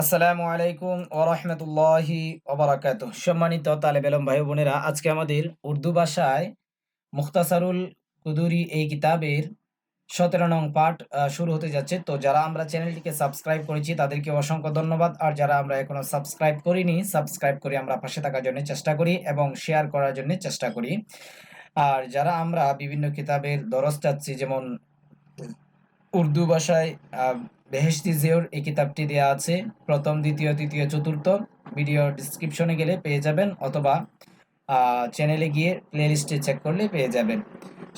আসসালামু আলাইকুম ওরহমতুল্লাহি ওবরাকাত সম্মানিত তালেব এলম ভাই বোনেরা, আজকে আমাদের উর্দু ভাষায় মুখতাসারুল কুদুরি এই কিতাবের সতেরো নং পাঠ শুরু হতে যাচ্ছে। তো যারা আমরা চ্যানেলটিকে সাবস্ক্রাইব করেছি, তাদেরকে অসংখ্য ধন্যবাদ। আর যারা আমরা এখনও সাবস্ক্রাইব করিনি, সাবস্ক্রাইব করে আমরা পাশে থাকার জন্য চেষ্টা করি এবং শেয়ার করার জন্য চেষ্টা করি। আর যারা আমরা বিভিন্ন কিতাবের দরজ চাচ্ছি, যেমন উর্দু ভাষায় আহ, বেহেশতি জিওর এই কিতাবটি দেওয়া আছে। প্রথম দ্বিতীয় তৃতীয় চতুর্থ ভিডিও ডিসক্রিপশনে গেলে পেয়ে যাবেন অথবা চ্যানেলে গিয়ে প্লে প্লেলিস্টে চেক করলে পেয়ে যাবেন।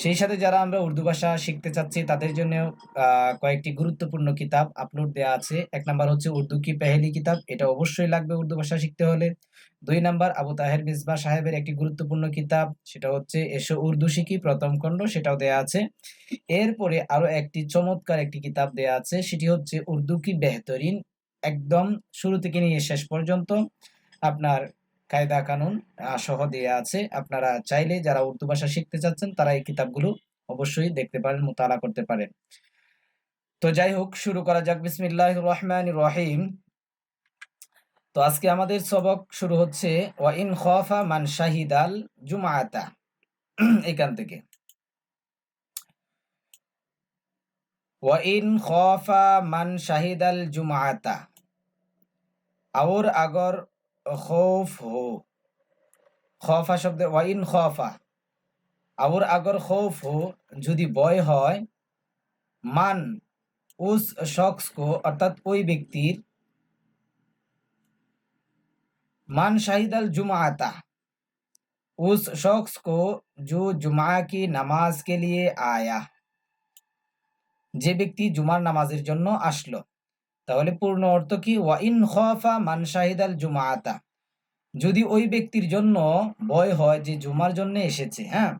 সেই সাথে যারা আমরা উর্দু ভাষা শিখতে চাচ্ছি তাদের জন্য কয়েকটি গুরুত্বপূর্ণ কিতাব আপলোড দেওয়া আছে। এক নাম্বার হচ্ছে উর্দু কি পেহেলি কিতাব এটা অবশ্যই লাগবে উর্দু ভাষা শিখতে হলে। দুই নাম্বার, আবু তাহের মিসবা সাহেবের একটি গুরুত্বপূর্ণ কিতাব, সেটা হচ্ছে এসো উর্দু শিখি, প্রথম খণ্ড, সেটাও দেয়া আছে। এরপরে আরও একটি চমৎকার একটি কিতাব দেয়া আছে, সেটি হচ্ছে উর্দু কি বেহতরিন। একদম শুরু থেকে নিয়ে শেষ পর্যন্ত আপনার কায়দা কানুন সহ দেয়া আছে। আপনারা চাইলে যারা উর্দু ভাষা শিখতে চাচ্ছেন, তারা এই কিতাবগুলো অবশ্যই দেখতে পারেন, মোতালা করতে পারেন। তো যাই হোক, শুরু করা যাক। বিসমিল্লাহ রহমান রহিম। তো আজকে আমাদের সবক শুরু হচ্ছে, ওয়াইন খফা মান শাহিদ আল জুমাতা এখান থেকে। ওয়াইন খফা মান শাহিদ আল জুমাতা আওর আগর খৌফ হো। খফা শব্দ ওয়াইন খফা। আওর আগর খৌফ হো, যদি ভয় হয়। মান, উস শখস কো, অর্থাৎ ওই ব্যক্তির मान शाहिदल जुमाता उस शख्स को जो जुमा की नमाज के लिए आया যে ব্যক্তি জুমার নামাজের জন্য আসলো তাহলে পূর্ণ অর্থ কি ওয়াইন খফা মান শাহিদাল জুমাআতা যদি ওই ব্যক্তির জন্য ভয় হয় যে জুমার জন্য এসেছে হ্যাঁ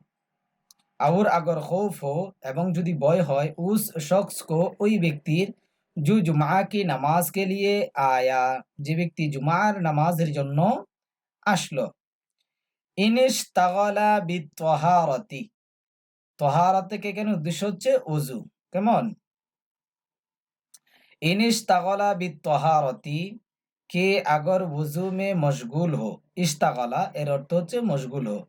আউর আগর খৌফ হো এবং যদি ভয় হয় উস শখস কো ওই ব্যক্তির জু জুমা কি নামাজ কে লিয়ে আয়া যে ব্যক্তি জুমার নামাজের জন্য আসলো তাগলা বি তহারতি তহারত থেকে কেন উদ্দেশ্য হচ্ছে কেমন ইনিস্তাগলা বিত্তহারতি কে আগর ওযু মে মশগুল হো ইস্তাগলা এর অর্থ হচ্ছে মশগুল হো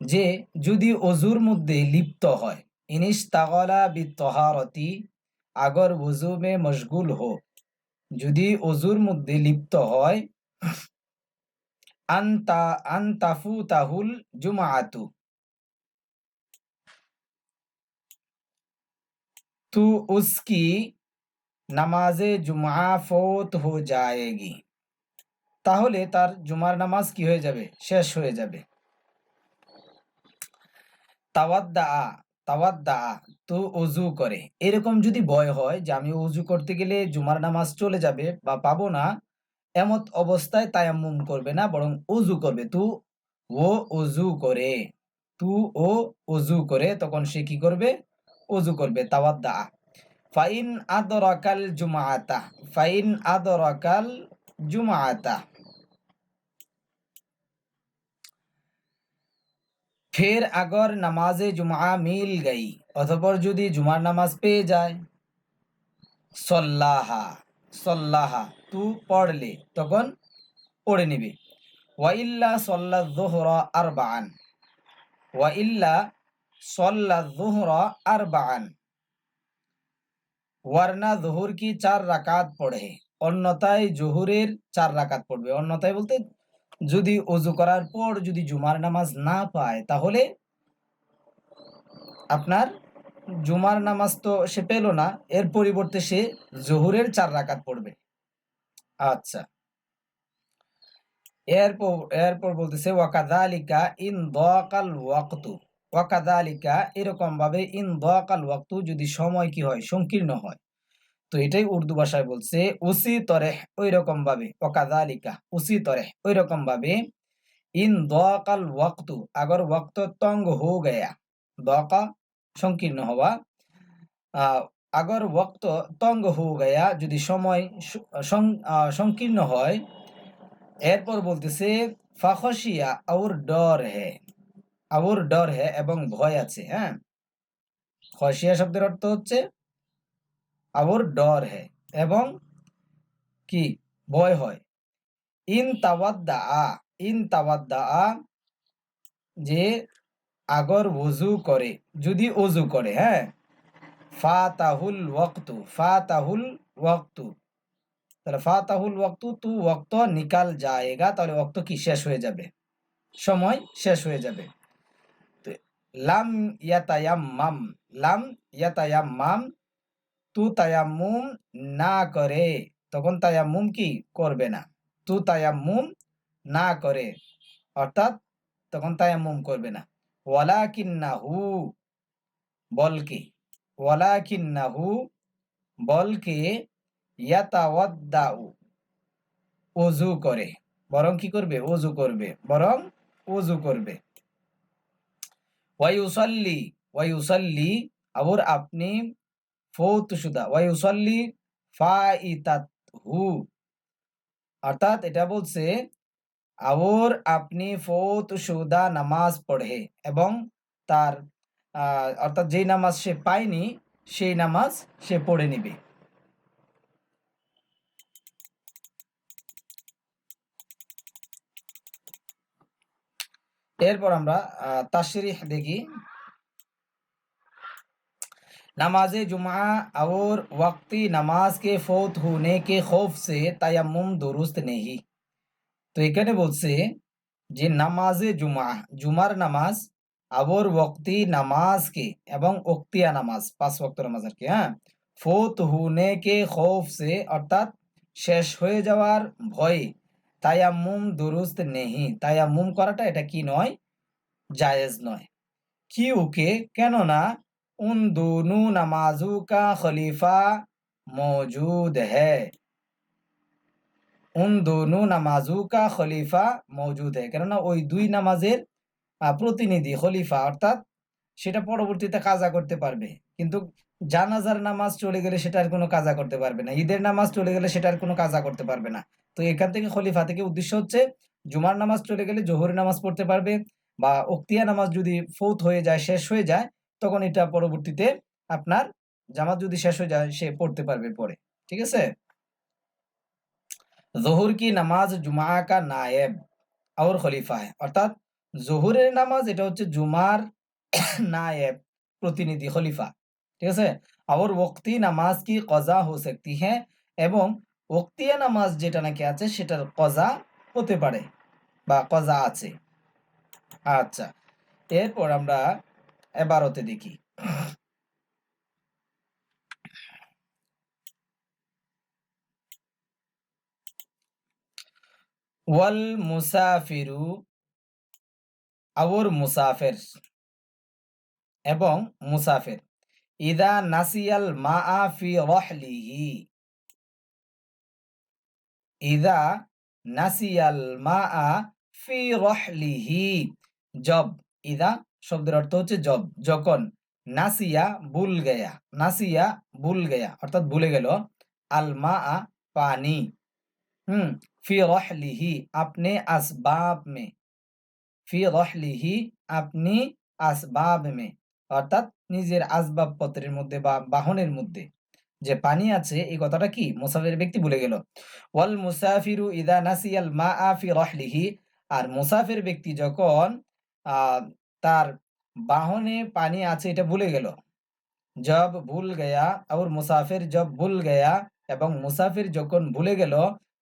যে যদি অজুর মধ্যে লিপ্ত হয় ইনিস্তাগলা বিত্তহারতি আগর মে মশগুল হো যদি অজুর মধ্যে লিপ্ত হয় তু উসকি নামাজে জুমা ফৌত হো যায়গি তাহলে তার জুমার নামাজ কি হয়ে যাবে? শেষ হয়ে যাবে। তাওয়াদ্দা তাওয়াদ্দা তো অজু করে। এরকম যদি ভয় হয় যে আমি অজু করতে গেলে জুমার নামাজ চলে যাবে বা পাবো না, এমত অবস্থায় তায়াম্মুম করবে না, বরং অজু করবে। তু ও অজু করে। তু ও অজু করে, তখন সে কি করবে? অজু করবে তাওয়াদ্দা ফাইন আদরাকাল জুমাআতা, ফাইন আদরাকাল জুমাআতা। ফের আগর নামাজে জুমা মিল গই, অতঃপর যদি জুমার নামাজ পেয়ে যায়। সল্লাহা সল্লাহা, তু পড়লে তখন পড়ে নিবে। ওয়াইল্লা সল্লা জোহরা আর বান ওয়াইল্লা সল্লা জোহরা আর বান ওয়ারনা জহুর কি চার রাকাত পড়ে? অন্যথায় জহুরের চার রাকাত পড়বে। অন্যথায় বলতে যদি অজু করার পর যদি জুমার নামাজ না পায়, তাহলে আপনার জুমার নামাজ তো সে পেল না, এর পরিবর্তে সে জহুরের চার রাকাত পড়বে। আচ্ছা। এরপর এরপর বলতেছে ওয়াকাদালিকা ইন দকাল ওয়াক্তু। ওয়াকাদালিকা এরকম ভাবে ইন দকাল ওয়াক্তু যদি সময় কি হয়, সংকীর্ণ হয়। তো এটাই উর্দু ভাষায় বলছে, উসি তরে ওই রকম ভাবে ওকাদালিকা উসি তরে ওই রকম ভাবে, ইন দকাল ওয়াক্তু, আগর ওয়াক্ত তঙ্গ হো গয়া, দকা সংকীর্ণ হওয়া আগর ওয়াক্ত তঙ্গ হো গয়া, যদি সময় সংকীর্ণ হয়, এরপর বলতেছে ফাখসিয়া আউর ডর হে, আউর ডর হে এবং ভয় আছে। হ্যাঁ? খসিয়া শব্দের অর্থ হচ্ছে আউর ডর হে এবং কি? ভয় হয়। ইন তাওয়াদ্দা আ, ইন তাওয়াদ্দা আ, যে আগর ওযু করে, যদি ওযু করে হ্যাঁ? ফাতাহুল ওয়াক্তু ফাতাহুল ওয়াক্তু। তাহলে ফাতাহুল ওয়াক্তু, তু ওয়াক্ত নিকাল যায়গা, তাহলে ওয়াক্ত কি? শেষ হয়ে যাবে। সময় শেষ হয়ে যাবে। লাম ইয়াতায়াম্মাম লাম ইয়াতায়াম্মাম তু তায়াম্মুম না করে তখন তায়াম্মুম কি করবে না তু তায়াম্মুম না করে অর্থাৎ তখন তায়াম্মুম করবে না ওয়ালাকিন্নাহু বলকে ওয়ালাকিন্নাহু বলকে ইয়াতাওয়াদ্দাউ ওযু করে বরং কি করবে ওযু করবে বরং ওযু করবে ওয়ায়ুসাল্লি ওয়ায়ুসাল্লি আবার আপনি ফৌত সুদা, ওয়ায়ুসাল্লি ফাইতাতহু। অর্থাৎ এটা বলছে, আওর আপনি ফৌত সুদা নামাজ পড়ে এবং তার অর্থাৎ যেই নামাজ সে পায়নি, সেই নামাজ সে পড়ে নিবে। এরপর আমরা তাশরিহ দেখি। नमाज जुमा और वक्ती नमाज के फौत होने के खौफ से तयम्मुम दुरुस्त नहीं তো এখানে বলছে যে নামাজে জুমা জুমার নামাজ আবর ওক্তি নামাজকে এবং ওক্তিয়া নামাজ পাঁচ ওক্ত নামাজ আর কি হ্যাঁ ফোত হুনে কে খৌফ সে অর্থাৎ শেষ হয়ে যাওয়ার ভয়ে তায়াম্মুম দুরুস্ত নেহি তায়াম্মুম করাটা এটা কি নয় জায়েজ নয় কি ওকে কেননা উন दोनों नमाजों का खलीफा मौजूद है উন দোনো নামাজু কা খলিফা মৌজুদ হয় কেননা ওই দুই নামাজের প্রতিনিধি খলিফা অর্থাৎ সেটা পরবর্তীতে কাজা করতে পারবে কিন্তু জানাজার নামাজ চলে গেলে সেটার কোনো কাজা করতে পারবে না ঈদের নামাজ চলে গেলে সেটার কোনো কাজা করতে পারবে না তো এখান থেকে খলিফা থেকে উদ্দেশ্য হচ্ছে জুমার নামাজ চলে গেলে জোহরের নামাজ পড়তে পারবে বা উক্তিয়া নামাজ যদি ফৌত হয়ে যায় শেষ হয়ে যায় তখন এটা পরবর্তীতে আপনার জামাত যদি শেষ হয়ে যায়, সে পড়তে পারবে পরে। ঠিক আছে? জহুর কি নামাজ জুমা কা নায়েব? আর খলিফা অর্থাৎ জহুরের নামাজ এটা হচ্ছে জুমার নায়েব প্রতিনিধি, খলিফা। ঠিক আছে? আর ওক্তি নামাজ কি কজা হো সকতি হ্যাঁ এবং ওক্তিয়া নামাজ যেটা নাকি আছে, সেটার কজা হতে পারে বা কজা আছে। আচ্ছা এরপর আমরা এবারতে দেখি। ওয়াল মুসাফিরু, আওর মুসাফের, এবং মুসাফের। ইদা নাসিয়াল মা ফি রহলিহি। ইদা নাসিয়াল মা ফি রহলিহি। জব, ইদা শব্দের অর্থ হচ্ছে জব যখন নাসিয়া ভুল গেয়া, নাসিয়া ভুল গেয়া, অর্থাৎ ভুলে গেল। আল মা পানি, হুম, ফি রহলিহি, আপনি আসবাব মে, ফি রহলিহি, আপনি আসবাব মে, অর্থাৎ নিজের আসবাবপত্রের মধ্যে বা বাহনের মধ্যে। যে পানি আছে, এই কথাটা কি? মুসাফির ব্যক্তি ভুলে গেল। ওয়াল মুসাফিরু ইদা নাসিয়াল মা ফি রহলিহি, আর মুসাফির ব্যক্তি যখন তার বাহনে পানি আছে, এটা ভুলে গেল। জব ভুল গেয়া আর মুসাফির জব ভুল গেয়া, এবং মুসাফির যখন ভুলে গেল,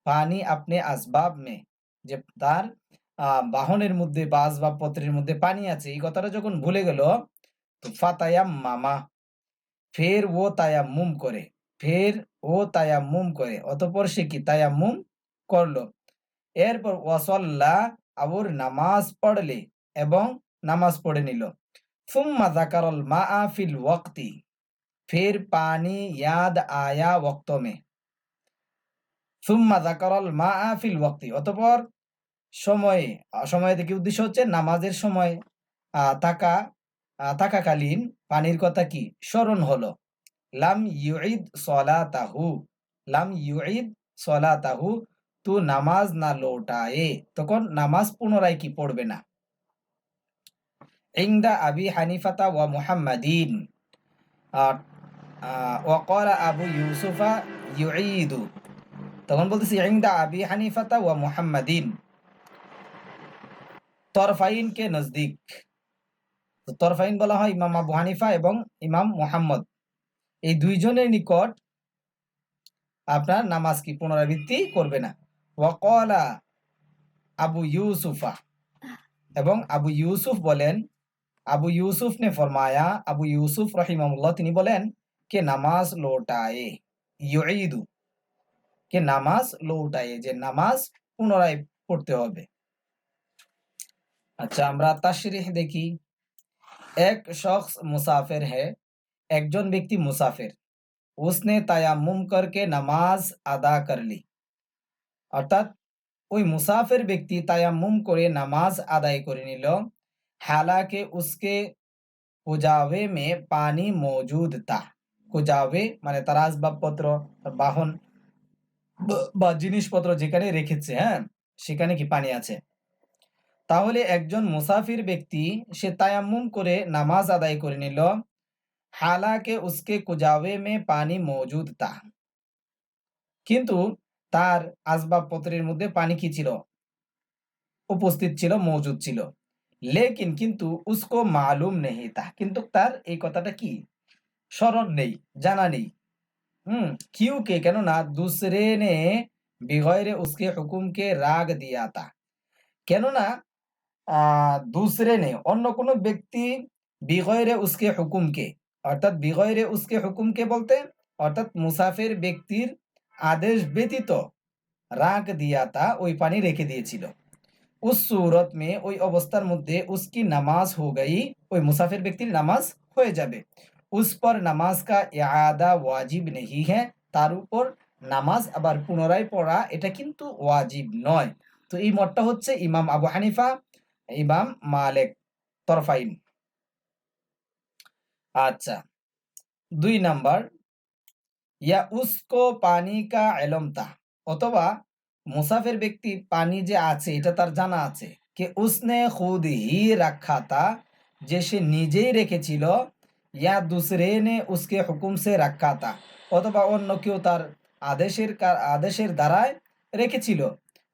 পানি আপনি আসবাব মে, যে তার বাহনের মধ্যে বা আসবাবপত্রের মধ্যে পানি আছে, এই কথাটা যখন ভুলে গেল, তো ফাতায়াম মামা ফের ও তায়াম্মুম করে, ফের ও তায়াম্মুম করে, অতপর সে কি তায়াম্মুম করল? এরপর ওয়াসল্লা আবুর নামাজ পড়লে, এবং নামাজ পড়ে নিল। সুম্মা জাকারল মা ফিল ওয়াক্তি। পানি, ইয়াদ, আয়া জাকারল মা ফিল ওয়াক্তি। অতপর সময়ে থেকে উদ্দেশ্য হচ্ছে? নামাজের সময় পানির কথা কি? স্মরণ হলো। লাম ইউঈদ সলাতাহু। লাম ইউঈদ সলাতাহু। তু নামাজ না লৌটায়ে। তখন নামাজ পুনরায় কি পড়বে না? আবি হানিফাতা ওয়া মুহাম্মাদিন। ওয়াকালা আবু ইউসুফা ইউঈদু। তখন বলতেছি আবি হানিফাতা ওয়া মুহাম্মাদিন। নজদিক। তরফাইন বলা হয় ইমাম আবু হানিফা এবং ইমাম মোহাম্মদ। এই দুইজনের নিকট আপনার নামাজ কি পুনরাবৃত্তি করবে না? ওয়াকলা আবু ইউসুফা। এবং আবু ইউসুফ বলেন আবু ইউসুফ নে ফরমায়া আবু ইউসুফ রহিমামুল্লাহ তিনি বলেন কে নামাজ লৌটায়ে ইউঈদু কে নামাজ লৌটায়ে যে নামাজ পুনরায় পড়তে হবে আচ্ছা আমরা তাশরিহ দেখি এক শখস মুসাফির है একজন ব্যক্তি মুসাফির उसने তায়াম্মুম करके নামাজ আদা कर ली অর্থাৎ ওই মুসাফির ব্যক্তি তায়াম্মুম করে নামাজ আদায় করে নিল हालांकि उसके কুজাবে মে পানি মজুদ তা কুজাবে মানে তার আসবাবপত্র তার বাহন বা- বা জিনিসপত্র যেখানে রেখেছে হ্যাঁ সেখানে কি পানি আছে তাহলে একজন মুসাফির ব্যক্তি সে তায়াম্মুম করে নামাজ আদায় করে নিল হালাকে উসকে কুজাবে মে পানি মজুদ তা কিন্তু তার আসবাবপত্রের মধ্যে পানি কি ছিল উপস্থিত ছিল মজুদ ছিল লেকিন কিন্তু উসকো মালুম নেহি তা কিন্তু তার এই কথাটা কি স্মরণ নেই জানা নেই হুম কিউকে কেননা দুসরে নে বিগয়রে উসকে হুকুমকে রাগ দিয়া তা কেননা দুসরে নে অন্য কোনো ব্যক্তি বিগয়রে উসকে হুকুমকে অর্থাৎ বিগয়রে উসকে হুকুমকে বলতে অর্থাৎ মুসাফের ব্যক্তির আদেশ ব্যতীত রাগ দিয়া তা ওই পানি রেখে দিয়েছিল উস সুরত মে ওই অবস্থার মধ্যে উসকি নামাজ হো গই ওই মুসাফির ব্যক্তির নামাজ হয়ে যাবে উস পর নামাজ কা ইয়াদা ওয়াজিব নেহি হ্যাঁ তার উপর নামাজ আবার পুনরায় পড়া এটা কিন্তু ওয়াজিব নয় তো এই মতটা হচ্ছে ইমাম আবু হানিফা ইমাম মালেক তরফাইন আচ্ছা দুই নাম্বার ইয়া উসকো পানি কা এলমতা অথবা মুসাফির ব্যক্তি পানি যে আছে, এটা তার জানা আছে। কে উসনে খুদ হি রাখা তা যে সে নিজেই রেখেছিল, ইয়া দুসরে নে উসকে হুকুম সে রাখা তা অথবা অন্য কেউ তার আদেশের আদেশের দ্বারায় রেখেছিল।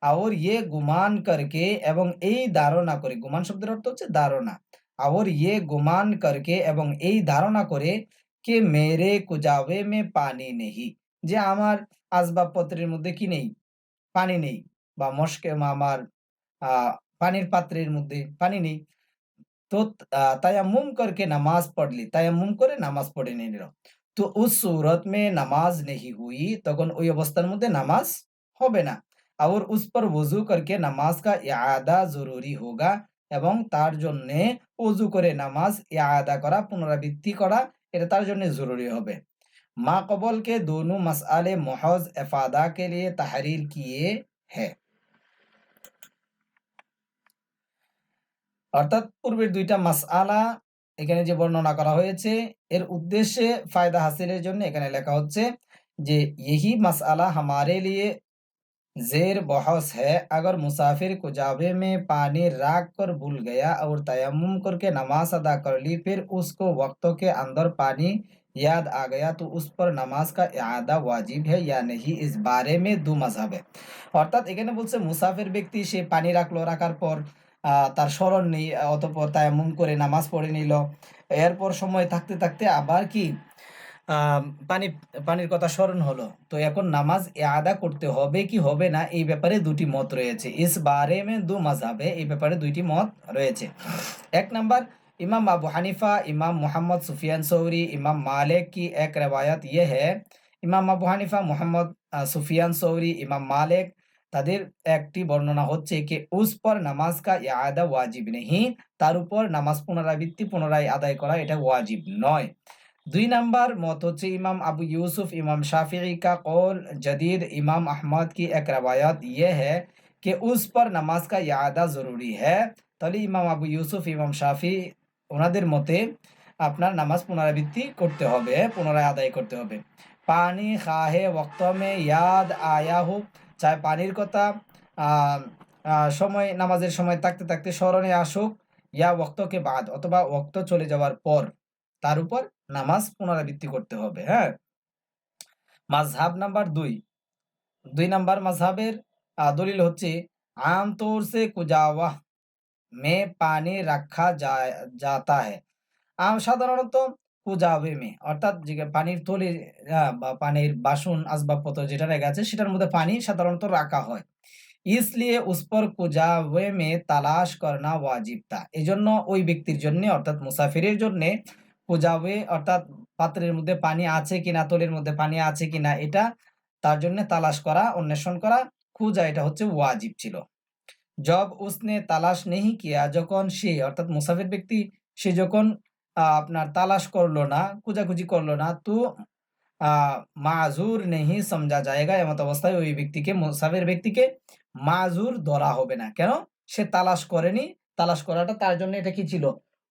আর ইয়ে গুমান করকে এবং এই ধারণা করে, গুমান শব্দের অর্থ হচ্ছে ধারণা। আর ইয়ে গুমান করকে এবং এই ধারণা করে কে মেরে কুজাবে মে পানি নেহি। যে আমার আসবাবপত্রের মধ্যে কি নেই? পানি নেই বা মস্কে আমার পানির পাত্রের মধ্যে পানি নেই। তো তায়ামুম করকে নামাজ পড়লি তায়ামুম করে নামাজ পড়ে নিল। তো ও সুরত মে নামাজ নেহি হুই, তখন ওই অবস্থার মধ্যে নামাজ হবে না। আর উস পর ওযু করকে নামাজ কা ইয়াদা জরুরি হোগা এবং তার জন্যে অজু করে নামাজ ইয়াদা করা, পুনরাবৃত্তি করা, এটা তার জন্য জরুরি হবে। মা কবল के दोनों मसआले महज इफादा के लिए तहरीर किए हैं অর্থাৎ পূর্বের দুইটা মাসআলা এখানে যে বর্ণনা করা হয়েছে এর উদ্দেশ্যে ফায়দা হাসিলের জন্য এখানে লেখা হচ্ছে যে यही मसला हमारे लिए जेर बहस है अगर मुसाफिर कुजाबे में पानी राख कर भूल गया और तयम्मुम करके नमाज अदा कर ली फिर उसको वक्तों के अंदर पानी याद आ गया तो उस पर नमाज का इआदा वाजिब है या नहीं इस बारे में दो मजहब है অর্থাৎ এখানে বলছে মুসাফির ব্যক্তি সে পানি রাখলো রাখার পর আহ, তার স্মরণ নেই আহ, অতঃপর তায়াম্মুম করে নামাজ পড়ে নিল এরপর সময় থাকতে থাকতে আবার কি আহ, পানি পানির কথা স্মরণ হলো তো এখন নামাজ আদা করতে হবে কি হবে না এই ব্যাপারে দুটি মত রয়েছে ইস বারে মে দু মাযহাবে এই ব্যাপারে দুইটি মত রয়েছে এক নাম্বার इमाम अबू हनीफा इमाम मोहम्मद सुफियान सौरी इमाम मालिक की एक रवायत ये है ইমাম আবু হানিফা মোহাম্মদ আহ, সুফিয়ান সৌরি ইমাম মালিক তাদের একটি বর্ণনা হচ্ছে কি উস পর নামাজ কা ইয়াদা ওয়াজিব নেহি তার উপর নামাজ পুনরাবৃত্তি পুনরায় আদায় করা এটা ওয়াজিব নয় দুই নাম্বার মত হচ্ছে ইমাম আবু यूसुफ इमाम शाफिई का कौल जदीद इमाम अहमद की एक रवायत ये है कि उस पर नमाज का यादा जरूरी है তাহলে ইমাম আবু ইউসুফ ইমাম শাফি ওনাদের মতে আপনার নামাজ পুনরাবৃত্তি করতে হবে, পুনরায় আদায় করতে হবে। পানি খাহে বক্তমে ইয়াদ আয়াহু, চায় পানির কথা সময়, নামাজের সময় থাকতে থাকতে স্মরণে আসুক, ইয়া ওক্তকে বাদ, অথবা ওক্ত চলে যাওয়ার পর তার উপর নামাজ পুনরাবৃত্তি করতে হবে হ্যাঁ? মাঝহাব নাম্বার দুই। দুই নাম্বার মাঝহাবের দলিল হচ্ছে আন্তর্সে সে কুজাওয়াহ মেয়ে পানি রাখা যায় যাতা হ্যায় সাধারণত পূজা মেয়ে অর্থাৎ পানির থলি বা পানির বাসন আসবাবপত্র যেটা রেখে আছে সেটার মধ্যে পানি সাধারণত রাখা হয় ইসলিয়ে উসপর পূজা ওয়ে মে তালাশ করনা ওয়াজিব তা এই জন্য ওই ব্যক্তির জন্যে, অর্থাৎ মুসাফিরের জন্যে পূজা ওয়ে অর্থাৎ পাত্রের মধ্যে পানি আছে কিনা তলির মধ্যে পানি আছে কিনা, এটা তার জন্য তালাশ করা, অন্বেষণ করা খুজা এটা হচ্ছে ওয়াজিব ছিল। জব উসনে তালাশ নেহি কিয়া যখন সে অর্থাৎ মুসাফির ব্যক্তি সে যখন আপনার তালাশ করল না খুঁজাখুঁজি করল না তো মাজুর নেহি সমঝা জায়গা এমত অবস্থায় ওই ব্যক্তিকে মুসাফির ব্যক্তিকে মাজুর ধরা হবে না কেন সে তালাশ করেনি তালাশ করাটা তার জন্য এটা কি ছিল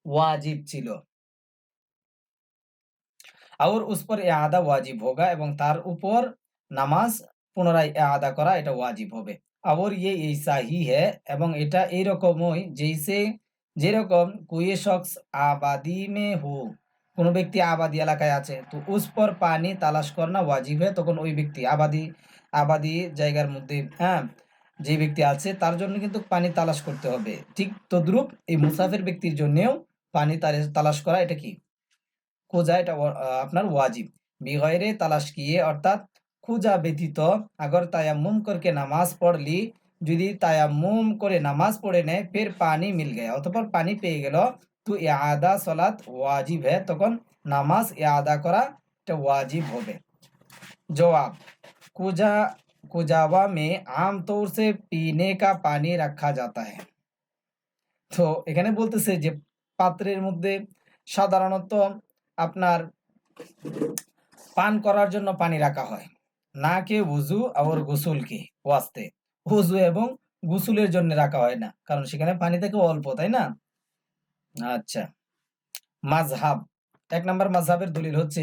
ওয়াজিব ছিল আউর উসপর এ আদা ওয়াজিব হোগা এবং তার উপর নামাজ পুনরায় এ আদা করা এটা ওয়াজিব হবে और ये ऐसा ही है এবং এটা এইরকমই जैसे যেরকম कोई शख्स आबादी में हो কোন ব্যক্তি আবাদি এলাকায় আছে তো उस पर পানি তালাশ করনা ওয়াজিব है তখন ওই ব্যক্তি আবাদি আবাদি জায়গার মধ্যে হ্যাঁ যে ব্যক্তি আছে তার জন্য কিন্তু পানি তালাশ করতে হবে ঠিক তদ্রূপ এই মুসাফির ব্যক্তির জন্যেও পানি তালাশ করা এটা কি খোঁজা এটা আপনার ওয়াজিব বিগয়রে তালাশ কিয়ে অর্থাৎ খুঁজা ব্যতীত আগর মুম করকে নামাজ পড়লি। যদি তায়া মুম করে নামাজ পড়ে নেয় ফের পানি মিল গে অতপর পানি পেয়ে গেল। তো এ আদা সলাত ওয়াজিব হ্যাঁ তখন নামাজ এ আদা করা এটা ওয়াজিব হবে। জবাব কুজা कुजावा মে आमतौर সে পিনে কা পানি রাখা যাতা তো এখানে বলতেছে যে পাত্রের মধ্যে সাধারণত আপনার পান করার জন্য পানি রাখা হয়। না কে উজু আর গোসল কি ওয়াস্তে উজু এবং গোসলের জন্য রাখা হয় না কারণ সেখানে পানি থেকে অল্প তাই না আচ্ছা মাযহাব এক নম্বর মাযহাবের দলিল হচ্ছে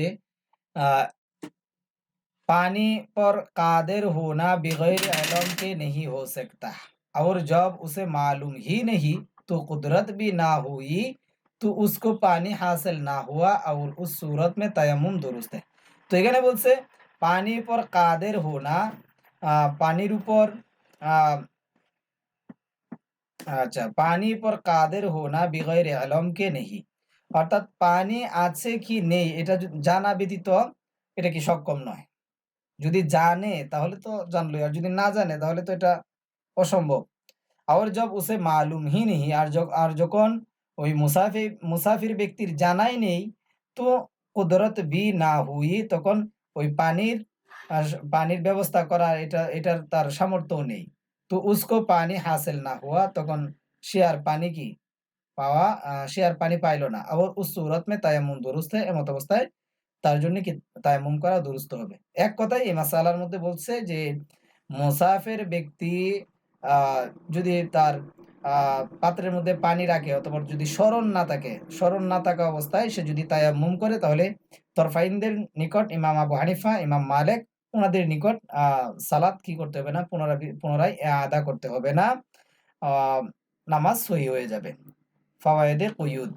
पानी पर कादिर होना बगैर इलम के नहीं हो सकता और जब उसे मालूम ही नहीं तो कुदरत भी ना हुई तो उसको पानी हासिल ना हुआ और उस सूरत में तयमुम दुरुस्त है তো এখানে বলছে পানির পর কাদের হোনা? পানির উপর আচ্ছা পানির পর কাদের হোনা বিগয়ের আলমকে নেই অর্থাৎ পানি আছে কি নেই, এটা জানা ব্যতীত এটা কি সক্ষম নয়। যদি জানে, তাহলে তো জানলো আর যদি না জানে, তাহলে তো এটা অসম্ভব। আর জব উসে মালুম হি নেই আর আর যখন ওই মুসাফির মুসাফির ব্যক্তির জানাই নেই, তো কুদরত বি না হুই, তখন ওই পানির পানির ব্যবস্থা করা এটা, এটার তার সামর্থ্য নেই। তো উসকো পানি হাসিল না হওয়া তখন সে আর পানি কি পাওয়া সে আর পানি পাইলো না। আবার উস সুরত মে তায়ামুম দুরুস্ত এমত অবস্থায় তার জন্য কি তায়ামুম করা দুরুস্ত হবে? এক কথায় এই মাসালার মধ্যে বলছে যে, মুসাফের ব্যক্তি যদি তার পাত্রের মধ্যে পানি রাখে অথবা যদি স্মরণ না থাকে, স্মরণ না থাকা অবস্থায় সে যদি তায়াম্মুম করে, তাহলে তরফাইনদের নিকট ইমাম আবু হানিফা, ইমাম মালেক ওনাদের নিকট সালাত কি করতে হবে না পুনরায় পুনরায় আদা করতে হবে না। নামাজ সহি হয়ে যাবে। ফাওয়ায়েদে কুয়ুদ।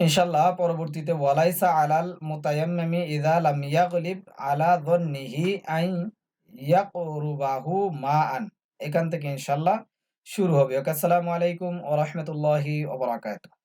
ইনশাল্লাহ পরবর্তীতে, ওয়ালাইসা আলাল মুতায়াম্মিমি ইযা লাম ইয়াগলিব আলা যন্নিহি আই ইয়াকরুবাহু মাআন। এখান থেকে ইনশাল্লাহ শুরু হবে। ওকে আসসালামু আলাইকুম ও রহমতুল্লাহি ওয়া বারাকাতুহু।